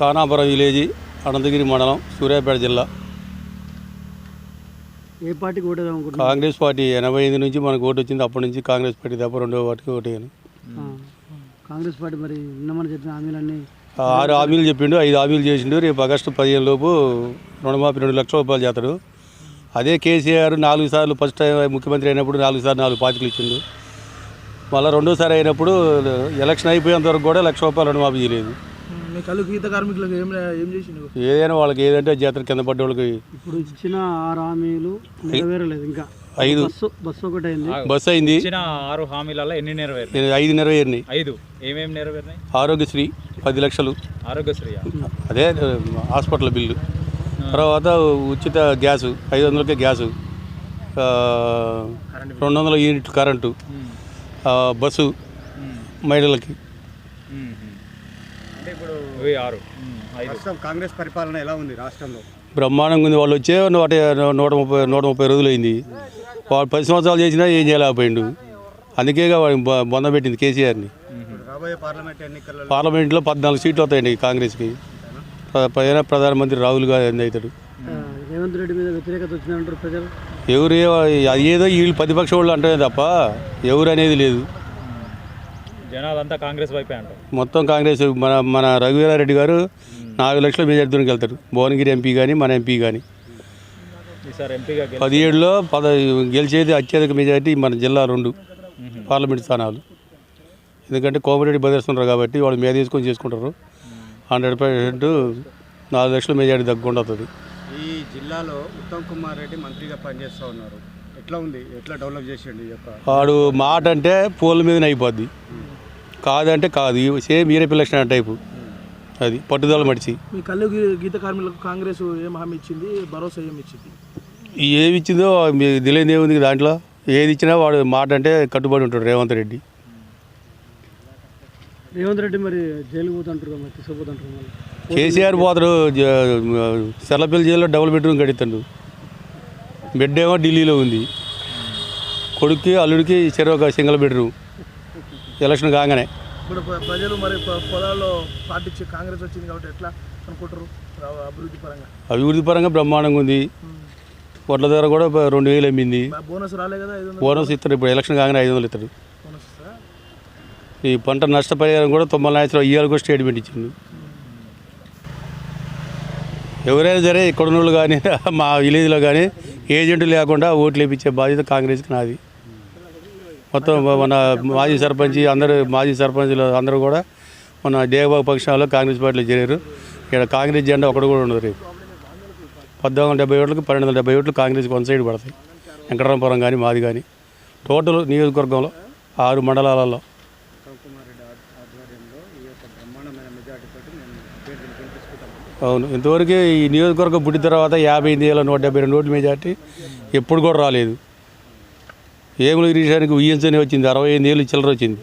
Kanapuram village Anantagiri మండలం సూర్యాపేట జిల్లా. ఏ పార్టీకి ఓటేదాం అనుకుంటున్నారు? కాంగ్రెస్ పార్టీ ఎనభై ఐదు నుంచి మనకు ఓటు వచ్చింది అప్పటి నుంచి కాంగ్రెస్ పార్టీ తప్ప రెండో పార్టీకి ఓటేయను ఆ, కాంగ్రెస్ పార్టీ మరి నిన్నమని చెప్పిన హామీలన్నీ ఆరు హామీలు చెప్పిండు ఐదు హామీలు చేసిండు. రేపు ఆగస్టు పదిహేను లోపు రుణమాఫీ రెండు లక్షల రూపాయలు చేస్తాడు. అదే కేసీఆర్ నాలుగు సార్లు ఫస్ట్ టైం ముఖ్యమంత్రి అయినప్పుడు నాలుగు సార్లు నాలుగు పాతికలు ఇచ్చిండు. మళ్ళీ రెండోసారి అయినప్పుడు ఎలక్షన్ అయిపోయేంత వరకు కూడా లక్ష రూపాయలు రుణమాఫీ చేయలేదు. మీ కళ్ళు గీత కార్మికులకు ఏం ఏం చేసిండు? ఏదైనా వాళ్ళకి ఏదంటే జాతర కింద పడ్డ వాళ్ళకి ఇప్పుడు ఇచ్చిన ఆరు హామీలు నెరవేరలేదు ఇంకా. ఐదు. బస్సు బస్సు ఒకటి అయింది బస్సు అయింది. ఇచ్చిన ఆరు హామీలలో ఎన్ని నెరవేరినాయి? ఐదు నెరవేరినాయి. ఐదు. ఏమేమి నెరవేరినాయి? ఆరోగ్యశ్రీ పది లక్షలు. ఆరోగ్యశ్రీ అదే హాస్పిటల్ బిల్లు. తర్వాత ఉచిత గ్యాసు ఐదు వందలకే గ్యాసు. ఆ, రెండు వందల యూనిట్ కరెంటు. ఆ, బస్సు మహిళలకి. అంటే ఇప్పుడు ఇవి ఆరు. ఐదు. ప్రస్తుతం కాంగ్రెస్ పరిపాలన ఎలా ఉంది రాష్ట్రంలో? బ్రహ్మాండంగా ఉంది. వాళ్ళు వచ్చే నూట నూట ముప్పై నూట ముప్పై రోజులు అయింది. వాడు పది సంవత్సరాలు చేసినా ఏం చేయలేకపోయిండు. అందుకేగా వాడిని బొంద పెట్టింది కేసీఆర్ని. రాబోయే పార్లమెంట్ ఎన్నికల్లో పార్లమెంట్లో పద్నాలుగు సీట్లు వస్తాయండి కాంగ్రెస్కి. పైన ప్రధానమంత్రి రాహుల్ గాంధీ అవుతాడు. రేవంత్ రెడ్డి మీద వ్యతిరేకత వచ్చిందంటారు ప్రజలు? ఎవరు ఏదో వీళ్ళు ప్రతిపక్ష వాళ్ళు అంటే తప్ప ఎవరు అనేది లేదు. జనాలంతా కాంగ్రెస్ వైపే అంటారు. మొత్తం కాంగ్రెస్ మన మన రఘువీరారెడ్డి గారు నాలుగు లక్షల మెజార్టీతో వెళ్తాడు భువనగిరి ఎంపీ కానీ మన ఎంపీ కానీ ఈసారి ఎంపీగా గెలి పదిహేడులో పద గెలిచేది అత్యధిక మెజార్టీ మన జిల్లా రెండు పార్లమెంట్ స్థానాలు. ఎందుకంటే కోమరెడ్డి బదిలిస్తున్నారు కాబట్టి వాళ్ళు మీద తీసుకొని చేసుకుంటారు. హండ్రెడ్ పర్సెంట్ నాలుగు లక్షల మెజార్టీ తగ్గకుండా వస్తుంది ఈ జిల్లాలో ఉత్తమ్ కుమార్ రెడ్డి మంత్రిగా పనిచేస్తూ ఉన్నారు. ఎట్లా ఉంది? ఎట్లా డెవలప్ చేసిండు ఈ యొక్క వాడు మాట అంటే పూల మీదనే అయిపోద్ది. కాదంటే కాదు. సేమ్ ఈరే పిల్లక్షణ టైపు. అది పట్టుదల మడిచి. మీ కళ్ళు గీత కార్మికులకు కాంగ్రెస్ ఏం హామీ ఇచ్చింది? భరోసా ఏం ఇచ్చింది? ఏమి ఇచ్చిందో తెలియదు ఏముంది దాంట్లో? ఏది ఇచ్చినా వాడు మాట అంటే కట్టుబడి ఉంటాడు రేవంత్ రెడ్డి. రేవంత్ రెడ్డి మరి జైలుకు పోతుంటారు తీసుకుపోతుంటారు కేసీఆర్ పోతాడు సెల్లపల్లి జైల్లో డబుల్ బెడ్రూమ్ కడితాడు బెడ్ ఏమో ఢిల్లీలో ఉంది. కొడుక్కి అల్లుడికి చెరొక సింగిల్ బెడ్రూమ్. ఎలక్షన్ కాగానే. ఇప్పుడు ప్ర- ప్రజలు మరి పొలాల్లో పార్టీ ఇచ్చి కాంగ్రెస్ వచ్చింది కాబట్టి ఎట్లా అనుకుంటారు? అభివృద్ధి పరంగా. అభివృద్ధి పరంగా బ్రహ్మాండంగా ఉంది. వడ్ల ధర కూడా రెండు వేలు అమ్మింది. బోనస్ రాలే కదా ఐదు వందలు? బోనస్ ఇస్తాడు ఇప్పుడు. ఎలక్షన్ కాగానే ఐదు వందలు ఇస్తాడు ఈ పంట నష్టపరిహారం కూడా తొంభై లక్షలు ఇయ్యాలి కూడా స్టేట్మెంట్ ఇచ్చిండు. ఎవరైనా సరే ఇక్కడ కానీ మా విలేజ్లో కానీ ఏజెంట్ లేకుండా ఓట్లు వేయించే బాధ్యత కాంగ్రెస్కి నాది. మొత్తం మన మాజీ సర్పంచ్ అందరూ మాజీ సర్పంచ్లు అందరూ కూడా మన దేవబాబు పక్షాల్లో కాంగ్రెస్ పార్టీలో చేరారు. ఇక్కడ కాంగ్రెస్ జెండా ఒకటి కూడా ఉండదు రేపు. పద్నాలుగు వందల డెబ్బై ఓట్లకు పన్నెండు వందల డెబ్బై ఓట్లు కాంగ్రెస్కి వన్ సైడ్ పడతాయి. వెంకటరామపురం కానీ మాది కానీ. టోటల్ నియోజకవర్గంలో ఆరు మండలాలలో అవును. ఇంతవరకు ఈ నియోజకవర్గం పుట్టిన తర్వాత యాభై ఎనిమిది వేల నూట డెబ్బై రెండు ఓట్ల మెజార్టీ ఎప్పుడు కూడా రాలేదు. ఏములు గిరీశానికి ఊహించని వచ్చింది. అరవై ఐదు ఏళ్ళు చిల్లర వచ్చింది.